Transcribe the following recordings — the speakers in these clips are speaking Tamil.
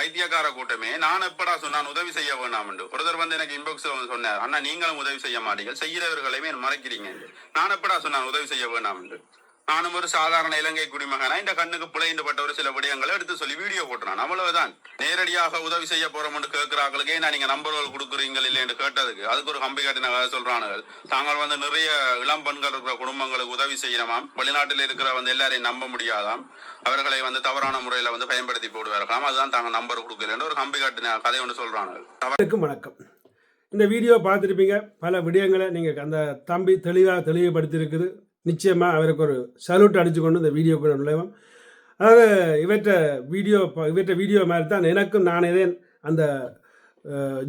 பைத்தியக்கார கூட்டமே நான் எப்படா சொன்னான் உதவி செய்ய வேணாம் ஒருத்தர் வந்து எனக்கு இன்பாக்ஸ்ல வந்து சொன்னார் அண்ணா நீங்களும் உதவி செய்ய மாட்டீங்க செய்கிறவர்களையுமே மறைக்கிறீங்க. நான் எப்படா சொன்னான் உதவி செய்ய வேணாம் நானும் ஒரு சாதாரண இலங்கை குடிமகனா இந்த கண்ணுக்கு பிழைந்துபட்ட ஒரு சில விடயங்களை எடுத்து சொல்லி வீடியோ போட்டுறான் அவ்வளவுதான். நேரடியாக உதவி செய்ய போறோம்னு கேட்கிறாங்களுக்கே நான் நீங்க நம்பர்கள் கொடுக்குறீங்க இல்லைன்னு கேட்டதுக்கு அதுக்கு ஒரு கம்பி காட்டின கதை சொல்றானுகள் தாங்கள் வந்து நிறைய இளம் பெண்கள் இருக்கிற குடும்பங்களுக்கு உதவி செய்யணுமாம். வெளிநாட்டில் இருக்கிற வந்து எல்லாரையும் நம்ப முடியாதாம். அவர்களை வந்து தவறான முறையில வந்து பயன்படுத்தி போடுவார்களாம். அதுதான் தாங்க நம்பர் கொடுக்கலன்னு ஒரு கம்பி காட்டின கதை ஒன்று சொல்றானுகள் வணக்கம். இந்த வீடியோ பார்த்துருப்பீங்க. பல விடயங்களை நீங்கள் அந்த தம்பி தெளிவாக தெளிவுபடுத்தியிருக்குது. நிச்சயமாக அவருக்கு ஒரு சல்யூட் அடித்து கொண்டு இந்த வீடியோக்குள்ள நுழைவோம். அதாவது இவற்ற வீடியோ ப- இவற்ற வீடியோ மாதிரி தான் எனக்கும் நான் இதே அந்த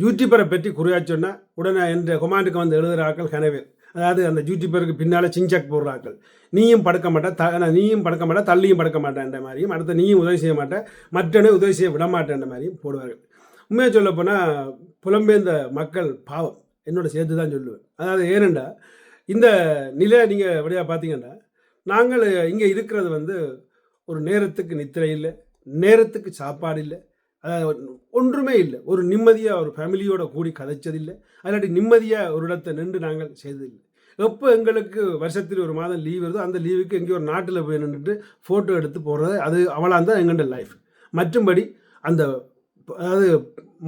யூடியூபரை பற்றி குறியா சொன்னால் உடனே என்ற கொமாண்டுக்கு வந்து எழுதுகிற கனவில் கனவே. அதாவது அந்த யூடியூபருக்கு பின்னால் சிஞ்சக் போடுறாக்கள் நீயும் படுக்க மாட்டேன் த நான் நீயும் படுக்க மாட்டேன் தள்ளியும் படுக்க மாட்டேன்ற மாதிரியும் அடுத்த நீயும் உதவி செய்ய மாட்டேன் மற்றனே உதவி செய்ய விட மாட்டேன்ற மாதிரியும் போடுவார்கள். உண்மையாக சொல்ல போனால் புலம்பெயர்ந்த மக்கள் பாவம். என்னோட சேர்த்து தான் சொல்லுவேன். அதாவது ஏனெண்டா இந்த நிலை நீங்கள் வழியாக பார்த்தீங்கன்னா நாங்கள் இங்கே இருக்கிறது வந்து ஒரு நேரத்துக்கு நித்திரை இல்லை நேரத்துக்கு சாப்பாடு இல்லை. அதாவது ஒன்றுமே இல்லை. ஒரு நிம்மதியாக ஒரு ஃபேமிலியோட கூடி கதைச்சதில்லை அல்லாட்டி நிம்மதியாக ஒரு இடத்தை நின்று நாங்கள் செய்ததில்லை எப்போ எங்களுக்கு வருஷத்தில் ஒரு மாதம் லீவ் வருதோ அந்த லீவுக்கு எங்கேயோ ஒரு நாட்டில் போய் நின்றுட்டு ஃபோட்டோ எடுத்து போடுறது அது அவளாக தான் எங்கள்ட லைஃப் மற்றும்படி அந்த அதாவது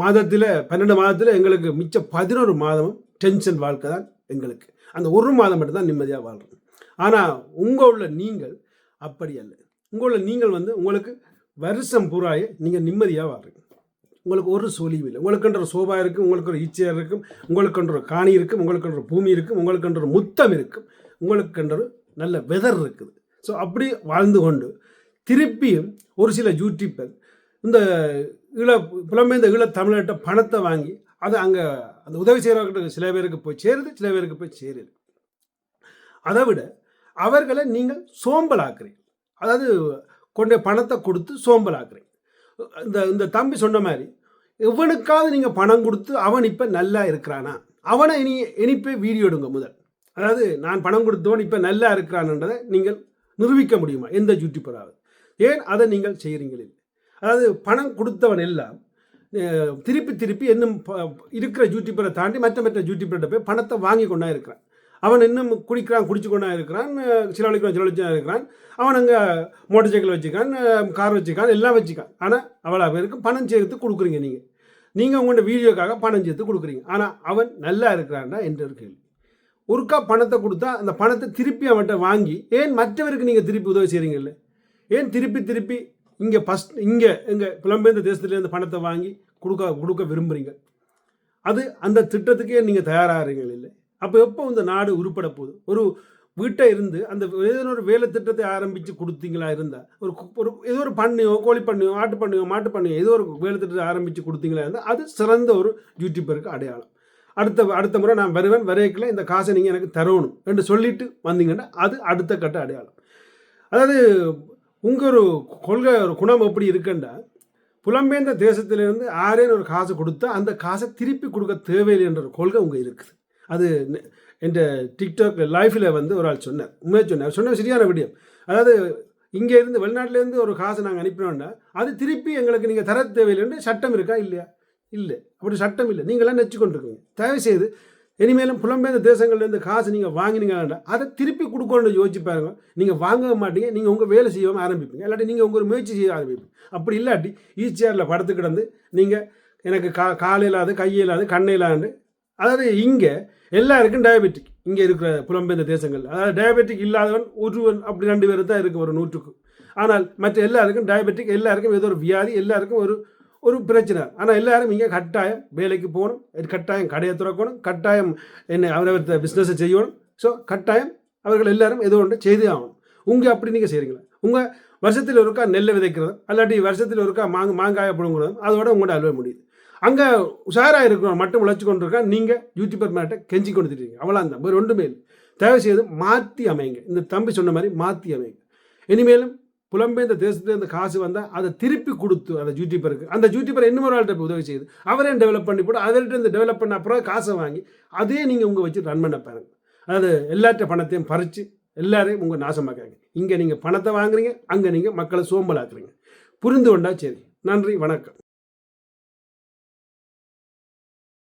மாதத்தில் பன்னெண்டு மாதத்தில் எங்களுக்கு மிச்ச பதினோரு மாதமும் டென்ஷன் வாழ்க்கை தான் எங்களுக்கு. அந்த ஒரு மாதம் மட்டும்தான் நிம்மதியாக வாழ்கிறோம் ஆனால் உங்கள் உள்ள நீங்கள் அப்படி அல்ல. உங்கள் உள்ள நீங்கள் வந்து உங்களுக்கு வருஷம் பூராய நீங்கள் நிம்மதியாக வாழ்றீங்க. உங்களுக்கு ஒரு சொலியும் இல்லை. உங்களுக்குன்ற ஒரு சோபா இருக்கும் உங்களுக்கு ஒரு ஈச்சையர் இருக்கும் உங்களுக்குன்ற ஒரு காணி இருக்கும் உங்களுக்குன்ற ஒரு பூமி இருக்கும் உங்களுக்குன்ற ஒரு முத்தம் இருக்கும் உங்களுக்குன்ற ஒரு நல்ல வெதர் இருக்குது. ஸோ அப்படி வாழ்ந்து கொண்டு திருப்பியும் ஒரு சில யூடியூப்பர் இந்த ஈழ புலம்பெயர்ந்த ஈழ தமிழர்கிட்ட பணத்தை வாங்கி அது அங்கே அந்த உதவி செய்கிறவர்கிட்ட சில பேருக்கு போய் சேருது சில பேருக்கு போய் சேருது. அதை விட அவர்களை நீங்கள் சோம்பலாக்குறீங்க அதாவது கொண்ட பணத்தை கொடுத்து சோம்பலாக்குறீங்க இந்த இந்த தம்பி சொன்ன மாதிரி எவனுக்காவது நீங்கள் பணம் கொடுத்து அவன் இப்போ நல்லா இருக்கிறானா? அவனை இனி இனிப்பே வீடியோ எடுங்க முதல். அதாவது நான் பணம் கொடுத்தவன் இப்போ நல்லா இருக்கிறான்ன்றதை நீங்கள் நிரூபிக்க முடியுமா? எந்த யூடியூப்பராவது ஏன் அதை நீங்கள் செய்கிறீங்களே அதாவது பணம் கொடுத்தவன் எல்லாம் திருப்பி திருப்பி இன்னும் ப- இருக்கிற யூடியூப்பரை தாண்டி மற்ற மற்ற யூடியூப்பர்கிட்ட போய் பணத்தை வாங்கி கொண்டா இருக்கிறான். அவன் இன்னும் குடிக்கிறான் குடிச்சு கொண்டா இருக்கிறான் அஹ், சிலவழிக்கிறான் சிலவழிச்சா இருக்கிறான். அவன் அங்கே மோட்டர் சைக்கிள் வச்சுக்கான் கார் வச்சுக்கான் எல்லாம் வச்சுக்கான் ஆனால் அவ்வளோ பேருக்கு பணம் சேர்த்து கொடுக்குறீங்க நீங்கள் நீங்கள் உங்கள்கிட்ட வீடியோக்காக பணம் சேர்த்து கொடுக்குறீங்க. ஆனால் அவன் நல்லா இருக்கிறான்டா என்ற ஒரு கேள்வி. ஒருக்கா பணத்தை கொடுத்தா அந்த பணத்தை திருப்பி அவன்கிட்ட வாங்கி ஏன் மற்றவருக்கு நீங்கள் திருப்பி உதவி செய்கிறீங்கல்ல ஏன் திருப்பி திருப்பி இங்கே ஃபஸ்ட் இங்கே எங்கள் புலம்பெயர்ந்த தேசத்துலேருந்து பணத்தை வாங்கி கொடுக்க கொடுக்க விரும்புகிறீங்க அது அந்த திட்டத்துக்கே நீங்கள் தயாராகிறீங்க இல்லை. அப்போ எப்போ இந்த நாடு உருப்பட போகுது? ஒரு வீட்டை இருந்து அந்த ஏதோ ஒரு வேலை திட்டத்தை ஆரம்பித்து கொடுத்தீங்களா இருந்தால் ஒரு ஒரு ஏதோ ஒரு பண்ணையோ கோழி பண்ணையோ ஆட்டு பண்ணையோ மாட்டு பண்ணையோ ஏதோ ஒரு வேலை திட்டத்தை ஆரம்பித்து கொடுத்தீங்களா இருந்தால் அது சிறந்த ஒரு யூடியூபருக்கு அடையாளம். அடுத்த அடுத்த முறை நான் வருவேன் வரையக்கில் இந்த காசை நீங்கள் எனக்கு தரணும் என்று சொல்லிட்டு வந்தீங்கன்னா அது அடுத்த கட்ட அடையாளம். அதாவது உங்கள் ஒரு கொள்கை ஒரு குணம் எப்படி இருக்குண்டா? புலம்பெயர்ந்த தேசத்திலிருந்து ஆரேன்னு ஒரு காசு கொடுத்தா அந்த காசை திருப்பி கொடுக்க தேவையில்லை என்ற ஒரு கொள்கை உங்கள் இருக்குது. அது நெ- என்ற டிக்டாக் லைஃப்பில் வந்து ஒரு ஆள் சொன்னார். உண்மையாக சொன்னார். சொன்ன சரியான விடியம். அதாவது இங்கே இருந்து வெளிநாட்டிலேருந்து ஒரு காசை நாங்கள் அனுப்பினோன்னா அது திருப்பி எங்களுக்கு நீங்கள் தர தேவையில்லைன்னு சட்டம் இருக்கா? இல்லையா? இல்லை. அப்படி சட்டம் இல்லை. நீங்களாம் நெச்சு கொண்டிருக்கீங்க தயவு செய்து இனிமேலும் புலம்பெயர்ந்த தேசங்கள்லேருந்து காசு நீங்கள் வாங்கினீங்கன்னா அதை திருப்பி கொடுக்கணும்னு யோசிச்சு பாருங்க. நீங்கள் வாங்க மாட்டீங்க நீங்கள் உங்கள் வேலை செய்யாமல் ஆரம்பிப்பீங்க. இல்லாட்டி நீங்கள் உங்கள் முயற்சி செய்ய ஆரம்பிப்பீங்க. அப்படி இல்லாட்டி ஈச்சியாரில் படுத்து கிடந்து நீங்கள் எனக்கு கா கால் இல்லாது கை இல்லாது இல்லாது அதாவது இங்கே எல்லாருக்கும் டயபெட்டிக் இங்கே இருக்கிற புலம்பெயர்ந்த தேசங்கள். அதாவது டயபெட்டிக் இல்லாதவன் ஒருவன் அப்படி ரெண்டு பேர் தான் இருக்குது ஒரு நூற்றுக்கு. ஆனால் மற்ற எல்லாருக்கும் டயபெட்டிக் எல்லாருக்கும் ஏதோ ஒரு வியாதி எல்லாருக்கும் ஒரு ஒரு பிரச்சனை. ஆனால் எல்லாரும் இங்கே கட்டாயம் வேலைக்கு போகணும். கட்டாயம் கடையை திறக்கணும். கட்டாயம் என்ன அவரவர் பிஸ்னஸை செய்யணும். ஸோ கட்டாயம் அவர்கள் எல்லாரும் ஏதோ ஒன்று செய்தே ஆகணும். உங்கள் அப்படி நீங்கள் செய்கிறீங்களா உங்கள் வருஷத்தில் ஒருக்கா நெல்லை விதைக்கிறதும் அல்லாட்டி வருஷத்தில் ஒருக்கா மாங்க மாங்காயை பிடுங்குறதும் அதோட உங்களோட அலுவல் முடியுது. அங்கே உஷாராக இருக்கிறவன் மட்டும் உழைச்சி கொண்டு இருக்கா நீங்கள் யூடியூபர் மேட்டை கெஞ்சி கொண்டு திட்டீங்க அவ்வளோ அந்த வேறு ஒன்றுமே இல்லை. தயவு செய்து மாற்றி அமைங்க. இந்த தம்பி சொன்ன மாதிரி மாற்றி அமைங்க. இனிமேலும் புலம்பெயர்ந்த தேசத்துலேருந்து காசு வந்தால் அதை திருப்பி கொடுத்து அந்த யூடியூபருக்கு அந்த ஜூட்டிப்பர் இன்னும் ஒரு ஆள்கிட்ட உதவி செய்யுது. அவரே டெவலப் பண்ணி போட்டு அவர்கிட்ட டெவலப் பண்ண அப்புறம் காசை வாங்கி அதே நீங்கள் உங்கள் வச்சு ரன் பண்ண பாருங்க. அதாவது எல்லாற்ற பணத்தையும் பறித்து எல்லாரையும் உங்கள் நாசமாக்காங்க இங்கே நீங்கள் பணத்தை வாங்குறீங்க அங்கே நீங்கள் மக்களை சோம்பலாக்குறீங்க. புரிந்து கொண்டா சரி. நன்றி வணக்கம்.